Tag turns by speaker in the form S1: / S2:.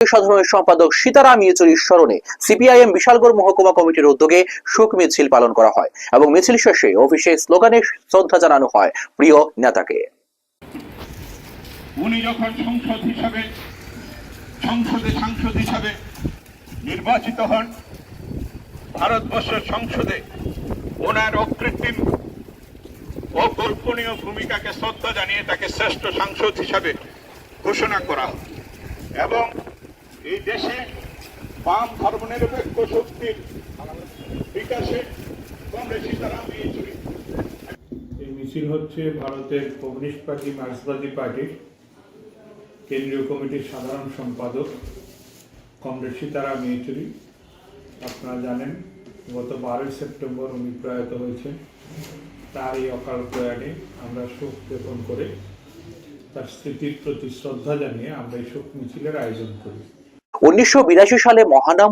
S1: সাধারণ সম্পাদক সীতারাম ইয়েচুরির স্মরণে সিপিআইএম বিশালগড় মহকুমা কমিটির উদ্যোগে শোক মিছিল পালন করা হয় এবং মিছিল শেষে অফিসে স্লোগানে শ্রদ্ধা জানানো হয় প্রিয় নেতাকে।
S2: উনি যখন সংসদ হিসাবে, সংসদে সাংসদ হিসাবে নির্বাচিত হন, ভারতবর্ষের সংসদে ওনার অকৃত্রিম অকল্পনীয় ভূমিকাকে শ্রদ্ধা জানিয়ে তাকে শ্রেষ্ঠ সাংসদ হিসাবে ঘোষণা করা এবং এই দেশে বাম ধর্মনিরপেক্ষ শক্তির বিকাশে
S3: এই মিছিল হচ্ছে ভারতের কমিউনিস্ট পার্টি, মার্ক্সবাদী পার্টির কেন্দ্রীয় কমিটির সাধারণ সম্পাদক। কমরেড সীতারাম ইয়েচুরি আপনারা জানেন, গত বারোই সেপ্টেম্বর উনি প্রয়াত হয়েছেন। তার এই অকাল প্রয়াণে আমরা শোক জ্ঞাপন করে তার স্মৃতির প্রতি শ্রদ্ধা জানিয়ে আমরা এই শোক মিছিলের আয়োজন করি।
S1: উনিশশো বিরাশি সালে মহানাম